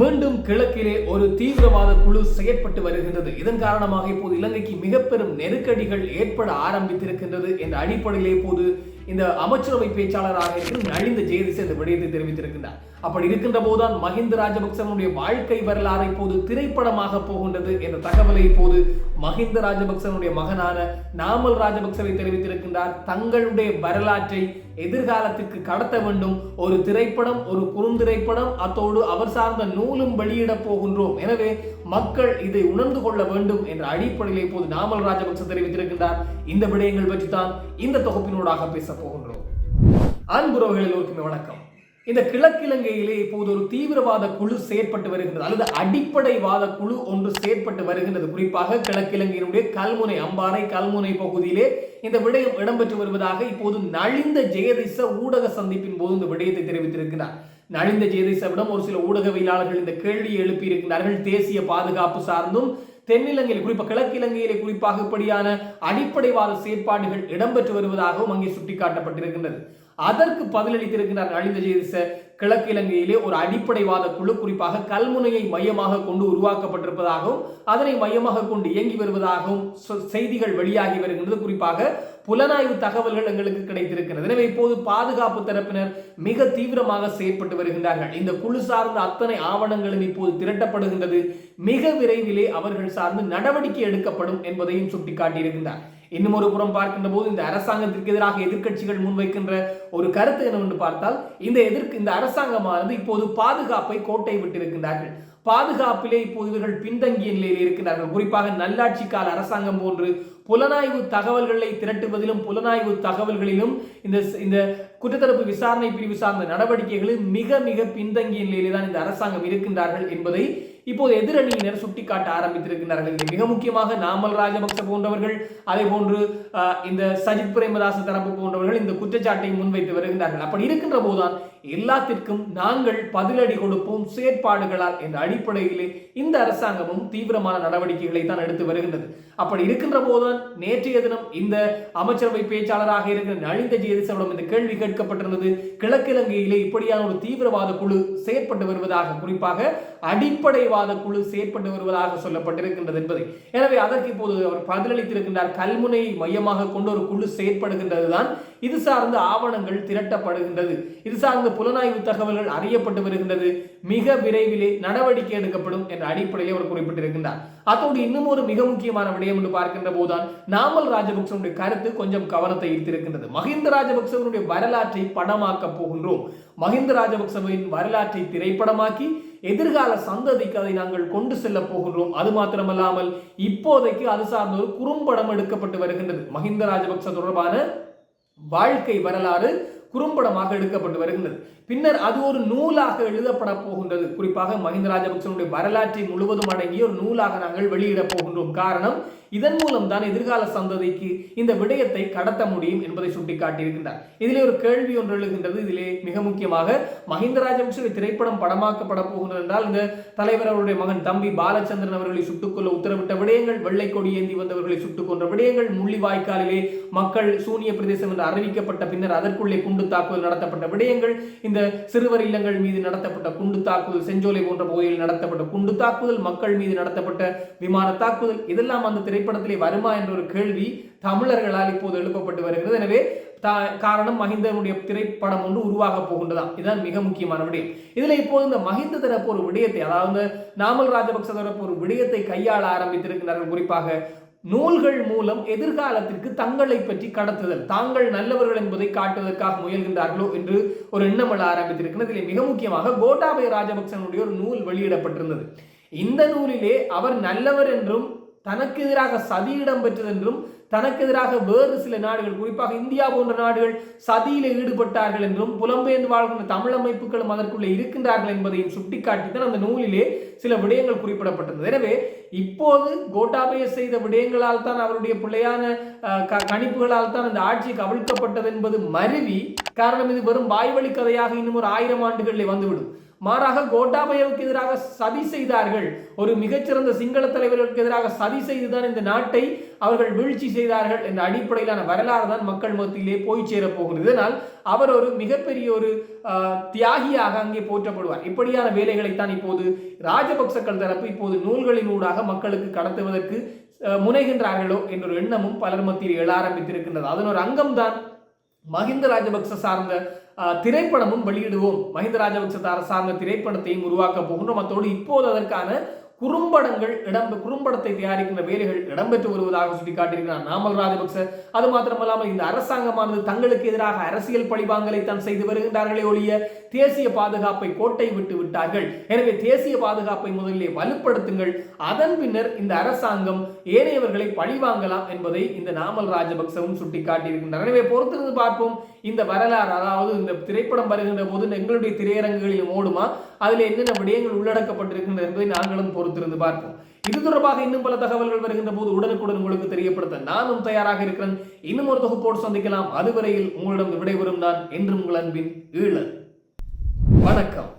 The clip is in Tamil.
மீண்டும் கிழக்கிலே ஒரு தீவிரவாத குழு செயற்பட்டு வருகின்றது. இதன் காரணமாக இப்போது இலங்கைக்கு மிக பெரும் நெருக்கடிகள் ஏற்பட ஆரம்பித்திருக்கின்றது என்ற அடிப்படையிலே இப்போது இந்த அமைச்சரவை பேச்சாளராக இருக்கிற நலிந்த ஜெயதிச இந்த விடயத்தை தெரிவித்திருக்கின்றார். அப்படி இருக்கின்ற போதுதான் மஹிந்த ராஜபக்சனுடைய வாழ்க்கை வரலாறு இப்போது திரைப்படமாக போகின்றது என்ற தகவலை இப்போது மஹிந்த ராஜபக்சனுடைய மகனான நாமல் ராஜபக்சவை தெரிவித்திருக்கின்றார். தங்களுடைய வரலாற்றை எதிர்காலத்திற்கு கடத்த வேண்டும். ஒரு திரைப்படம் ஒரு குறுந்திரைப்படம் அத்தோடு அவர் சார்ந்த நூலும் வெளியிட போகின்றோம். எனவே மக்கள் இதை உணர்ந்து கொள்ள வேண்டும் என்ற அடிப்படையில் இப்போது நாமல் ராஜபக்ச தெரிவித்திருக்கின்றார். இந்த விடயங்கள் பற்றி தான் இந்த தொகுப்பினூடாக பேச போகின்றோம். அன்புறவுகள் எல்லோருக்குமே வணக்கம். இந்த கிழக்கிழங்கையிலே இப்போது ஒரு தீவிரவாத குழு செயற்பட்டு வருகின்றது. அல்லது அடிப்படைவாத குழு ஒன்று செயற்பட்டு வருகின்றது. குறிப்பாக கிழக்கிழங்கையினுடைய கல்முனை அம்பாறை கல்முனை பகுதியிலே இந்த விடயம் இடம்பெற்று வருவதாக இப்போது நலிந்த ஜெயதிச ஊடக சந்திப்பின் போது இந்த விடயத்தை தெரிவித்திருக்கிறார். நலிந்த ஜெயதிசவிடம் ஒரு சில ஊடகவியலாளர்கள் இந்த கேள்வியை எழுப்பியிருக்கிறார்கள். தேசிய பாதுகாப்பு சார்ந்தும் தென்னிலங்கையில் குறிப்பாக கிழக்கிழங்கையிலே குறிப்பாக இப்படியான அடிப்படைவாத செயற்பாடுகள் இடம்பெற்று வருவதாகவும் அங்கே சுட்டிக்காட்டப்பட்டிருக்கின்றது. அதற்கு பதிலளித்திருக்கிறார் நலிந்த கிழக்கு கிழக்கிலங்கையிலே ஒரு அடிப்படைவாத குழு குறிப்பாக கல்முனையை மையமாக கொண்டு உருவாக்கப்பட்டிருப்பதாகவும் அதனை மையமாக கொண்டு இயங்கி வருவதாகவும் செய்திகள் வெளியாகி வருகின்றது. குறிப்பாக புலனாய்வு தகவல்கள் எங்களுக்கு கிடைத்திருக்கிறது. எனவே இப்போது பாதுகாப்பு தரப்பினர் மிக தீவிரமாக செயற்பட்டு வருகின்றார்கள். இந்த குழு சார்ந்த அத்தனை ஆவணங்களும் இப்போது திரட்டப்படுகின்றது. மிக விரைவிலே அவர்கள் சார்ந்து நடவடிக்கை எடுக்கப்படும் என்பதையும் சுட்டிக்காட்டியிருக்கின்றார். இன்னும் ஒரு புறம் பார்க்கின்ற போது இந்த அரசாங்கத்திற்கு எதிராக எதிர்க்கட்சிகள் முன்வைக்கின்ற ஒரு கருத்து என்னவென்று பார்த்தால் இந்த எதிர்க்கு இந்த அரசாங்கமானது இப்போது பாதுகாப்பை கோட்டை விட்டிருக்கின்றார்கள். பாதுகாப்பிலே இப்போது இவர்கள் பின்தங்கிய நிலையில் இருக்கிறார்கள் குறிப்பாக நல்லாட்சி கால அரசாங்கம் போன்று புலனாய்வு தகவல்களை திரட்டுவதிலும் புலனாய்வு தகவல்களிலும் இந்த இந்த குற்றத்தடுப்பு விசாரணை பிரிவு சார்ந்த நடவடிக்கைகளில் மிக மிக பின்தங்கிய நிலையிலே தான் இந்த அரசாங்கம் இருக்கின்றார்கள் என்பதை இப்போது எதிரணியினர் சுட்டிக்காட்ட ஆரம்பித்திருக்கிறார்கள். மிக முக்கியமாக நாமல் ராஜபக்ச போன்றவர்கள் அதே போன்று இந்த சஜித் பிரேமதாச தரப்பு போன்றவர்கள் இந்த குற்றச்சாட்டை முன்வைத்து வருகின்றார்கள். அப்படி இருக்கின்ற போதுதான் எல்லாத்திற்கும் நாங்கள் பதிலடி கொடுப்போம் செயற்பாடுகளால் என்ற அடிப்படையிலே இந்த அரசாங்கமும் தீவிரமான நடவடிக்கைகளை தான் எடுத்து வருகின்றது. அப்படி இருக்கின்ற போதுதான் நேற்றைய தினம் இந்த அமைச்சரவை பேச்சாளராக இருக்கிற நளிந்த ஜெயதிசவிடம் இந்த கேள்வி கேட்கப்பட்டிருந்தது. கிழக்கிழங்கையிலே இப்படியான ஒரு தீவிரவாத குழு செயற்பட்டு வருவதாக குறிப்பாக அடிப்படைவாத குழு செயற்பட்டு வருவதாக சொல்லப்பட்டிருக்கின்றது என்பதை. எனவே அதற்கு இப்போது அவர் பதிலளித்திருக்கின்றார். கல்முனையை மையமாக கொண்டு ஒரு குழு செயற்படுகின்றது தான் இது சார்ந்த ஆவணங்கள் திரட்டப்படுகின்றது. இது சார்ந்த புலனாய்வு தகவல்கள் அறியப்பட்டு வருகின்றது. மிக விரைவிலே நடவடிக்கை எடுக்கப்படும் என்ற அடிப்படையில் அவர் குறிப்பிட்டிருக்கின்றார். அதோடு இன்னும் ஒரு மிக முக்கியமான விடயம் என்று பார்க்கின்ற போதுதான் நாமல் ராஜபக்சனுடைய கருத்து கொஞ்சம் கவனத்தை ஈர்த்திருக்கின்றது. மஹிந்த ராஜபக்சவனுடைய வரலாற்றை படமாக்க போகின்றோம். மஹிந்த ராஜபக்சவின் வரலாற்றை திரைப்படமாக்கி எதிர்கால சந்ததிக்கு அதை நாங்கள் கொண்டு செல்ல போகின்றோம். அது மாத்திரமல்லாமல் இப்போதைக்கு அது சார்ந்த ஒரு குறும்படம் எடுக்கப்பட்டு வருகின்றது. மஹிந்த ராஜபக்ச தொடர்பான வாழ்க்கை வரலாறு குறும்படமாக எடுக்கப்பட்டு வருகின்றது. பின்னர் அது ஒரு நூலாக எழுதப்பட போகின்றது. குறிப்பாக மஹிந்த ராஜபக்சனுடைய வரலாற்றை முழுவதும் அடங்கிய ஒரு நூலாக நாங்கள் வெளியிடப் போகின்றோம். காரணம் இதன் மூலம் தான் எதிர்கால சந்ததிக்கு இந்த விடயத்தை கடத்த முடியும் என்பதை சுட்டிக்காட்டியிருக்கின்றார். இதிலே ஒரு கேள்வி ஒன்று எழுகின்றது. இதிலே மிக முக்கியமாக மஹிந்த ராஜபக்சவை திரைப்படம் படமாக்கப்பட போகின்றது என்றால் இந்த தலைவர் அவருடைய மகன் தம்பி பாலச்சந்திரன் அவர்களை சுட்டுக்கொள்ள உத்தரவிட்ட விடயங்கள் வெள்ளை கொடி ஏந்தி வந்தவர்களை சுட்டுக் கொன்ற விடயங்கள் முள்ளிவாய்க்காலிலே மக்கள் சூனிய பிரதேசம் என்று அறிவிக்கப்பட்ட பின்னர் அதற்குள்ளே குண்டு தாக்குதல் நடத்தப்பட்ட விடயங்கள் இந்த சிறுவர் இல்லங்கள் மீது நடத்தப்பட்ட குண்டு தாக்குதல் செஞ்சோலை போன்ற பகுதியில் நடத்தப்பட்ட குண்டு தாக்குதல் மக்கள் மீது நடத்தப்பட்ட விமான தாக்குதல் இதெல்லாம் அந்த திரை திரைப்படத்திலே வருமா என்ற ஒரு கேள்வி தமிழர்களால் இப்போது எழுப்பப்பட்டு வருகிறது. எனவே காரணம் மஹிந்தனுடைய திரைப்படம் ஒன்று உருவாக போகின்றதாம். இதுதான் மிக முக்கியமான விடயம். இதுல இப்போது இந்த மஹிந்த தரப்பு ஒரு விடயத்தை அதாவது நாமல் ராஜபக்ச தரப்பு ஒரு விடயத்தை கையாள ஆரம்பித்திருக்கிறார்கள். குறிப்பாக நூல்கள் மூலம் எதிர்காலத்திற்கு தங்களை பற்றி கடத்துதல் தாங்கள் நல்லவர்கள் என்பதை காட்டுவதற்காக முயல்கின்றார்களோ என்று ஒரு எண்ணம் எழ ஆரம்பித்திருக்கிறது. இதில் மிக முக்கியமாக கோட்டாபய ராஜபக்சனுடைய ஒரு நூல் வெளியிடப்பட்டிருந்தது. இந்த நூலிலே அவர் நல்லவர் என்றும் தனக்கு எதிராக சதி இடம்பெற்றது என்றும் தனக்கு எதிராக வேறு சில நாடுகள் குறிப்பாக இந்தியா போன்ற நாடுகள் சதியில் ஈடுபட்டார்கள் என்றும் புலம்பெயர்ந்து வாழ்கின்ற தமிழ் அமைப்புகளும் அதற்குள்ளே இருக்கின்றார்கள் என்பதையும் சுட்டிக்காட்டித்தான் அந்த நூலிலே சில விடயங்கள் குறிப்பிடப்பட்டிருந்தது எனவே இப்போது கோட்டாபய செய்த விடயங்களால் தான் அவருடைய பிள்ளையான க- கணிப்புகளால் தான் அந்த ஆட்சி கவிழ்க்கப்பட்டது என்பது மருவி காரணம் இது வெறும் வாய்வழி கதையாக இன்னும் ஒரு ஆயிரம் ஆண்டுகளிலே வந்துவிடும். மாறாக கோட்டாபயவுக்கு எதிராக சதி செய்தார்கள். ஒரு மிகச்சிறந்த சிங்கள தலைவர்களுக்கு எதிராக சதி செய்துதான் இந்த நாட்டை அவர்கள் வீழ்ச்சி செய்தார்கள் என்ற அடிப்படையிலான வரலாறு தான் மக்கள் மத்தியிலே போய் சேரப் போகிறது இதனால் அவர் ஒரு மிகப்பெரிய ஒரு தியாகியாக அங்கே போற்றப்படுவார். இப்படியான வேலைகளைத்தான் இப்போது ராஜபக்சக்கள் தரப்பு இப்போது நூல்களின் ஊடாக மக்களுக்கு கடத்துவதற்கு முனைகின்றார்களோ என்ற ஒரு எண்ணமும் பலர் மத்தியில் எழ ஆரம்பித்திருக்கின்றது. அதன் ஒரு அங்கம்தான் மஹிந்த ராஜபக்ச சார்ந்த அஹ், திரைப்படமும் வெளியிடுவோம். மஹிந்த ராஜபக்ச சார்ந்த திரைப்படத்தையும் உருவாக்க போகின்றோம். அத்தோடு இப்போது அதற்கான குறும்படங்கள் இடம் குறும்படத்தை தயாரிக்கின்ற வேலைகள் இடம்பெற்று வருவதாக சுட்டிக்காட்டியிருக்கிறார் நாமல் ராஜபக்ச. அது மாத்திரமல்லாமல் இந்த அரசாங்கமானது தங்களுக்கு எதிராக அரசியல் பழிவாங்கலை தான் செய்து வருகின்றார்களே ஒழிய தேசிய பாதுகாப்பை கோட்டை விட்டு விட்டார்கள். எனவே தேசிய பாதுகாப்பை முதலிலே வலுப்படுத்துங்கள். அதன் பின்னர் இந்த அரசாங்கம் ஏனையவர்களை பழிவாங்கலாம் என்பதை இந்த நாமல் ராஜபக்சவும் சுட்டிக்காட்டியிருக்கின்றார். எனவே பொறுத்திருந்து பார்ப்போம் இந்த வரலாறு அதாவது இந்த திரைப்படம் வருகின்ற போது எங்களுடைய திரையரங்குகளில் ஓடுமா? அதில் என்னென்ன விடயங்கள் உள்ளடக்கப்பட்டிருக்கின்றன என்பதை நாங்களும் பொறுத்திருந்து பார்ப்போம். இது தொடர்பாக இன்னும் பல தகவல்கள் வருகின்ற போது உடனுக்குடன் உங்களுக்கு தெரியப்படுத்த நானும் தயாராக இருக்கிறேன். இன்னும் ஒரு தொகுப்போடு சந்திக்கலாம். அதுவரையில் உங்களிடம் விடைபெறும் நான் என்றும் உங்கள் அன்பின் ஈழ வணக்கம்.